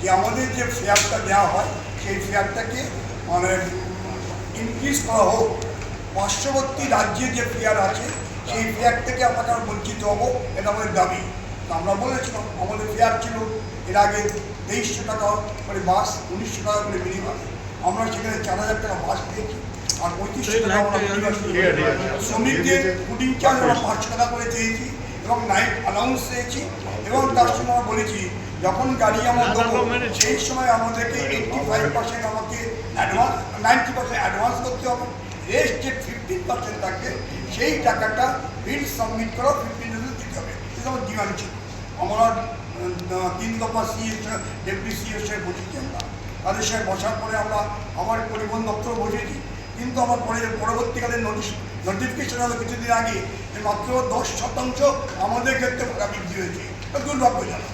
যে আমাদের যে ফেয়ারটা দেওয়া হয় সেই ফেয়ারটাকে মানে ইনক্রিজ করা হোক। পার্শ্ববর্তী রাজ্যে যে ফেয়ার আছে সেই ফেয়ার থেকে আমরা কেন বঞ্চিত হব? এটা আমাদের দাবি। তা আমরা বলেছিলাম আমাদের ফেয়ার ছিল এর আগে তেইশশো টাকা করে বাস উনিশশো টাকা করে মিনি বাস আমরা সেখানে চার হাজার টাকা বাস পেয়েছি আর পঁয়ত্রিশশো টাকা আমরা। শ্রমিকদের ফুডিং চার্জ আমরা পাঁচশো টাকা করে চেয়েছি এবং নাইট অ্যালাউন্স চেয়েছি এবং তার সঙ্গে আমরা বলেছি যখন গাড়ি আমরা দেবো সেই সময় আমাদেরকে এইটটি ফাইভ পার্সেন্ট আমাকে অ্যাডভান্স নাইনটি পার্সেন্ট অ্যাডভান্স করতে হবে। রেস্ট যে ফিফটিন পার্সেন্ট থাকবে সেই টাকাটা বিল সাবমিট করা ফিফটিন রুপিস দিতে হবে। এটা আমার ডিমান্ড ছিল। আমরা তিন দফা সিএস ডেপুটি সিএস সাহেব বসেছি আমরা। তাদের সঙ্গে বসার পরে আমরা আমার পরিবহন দপ্তর বসেছি কিন্তু আমার পরে পরবর্তীকালে নোটিশ নোটিফিকেশন হলো কিছুদিন আগে মাত্র দশ শতাংশ আমাদের ক্ষেত্রে বৃদ্ধি হয়েছে। দুর্ভাগ্যজনক।